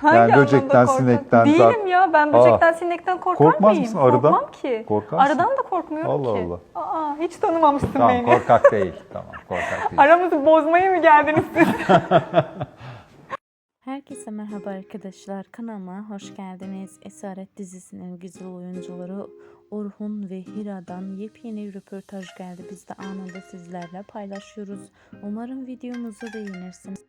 Hangi yani böcekten, sinekten. Değilim ya ben böcekten sinekten korkar Korkmaz mıyım? mısın arıdan? Korkmam ki. Korkarsın. Arıdan da korkmuyorum Allah ki. Allah. Allah. Aa, hiç tanımamışsın Tamam beni. korkak değil. Tamam korkak değil. Aramızı bozmaya mı geldiniz siz? Herkese merhaba arkadaşlar. Kanalıma hoş geldiniz. Esaret dizisinin güzel oyuncuları Orhun ve Hira'dan yepyeni röportaj geldi. Biz de anında sizlerle paylaşıyoruz. Umarım videomuzu beğenirsiniz.